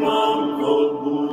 Mam Gott,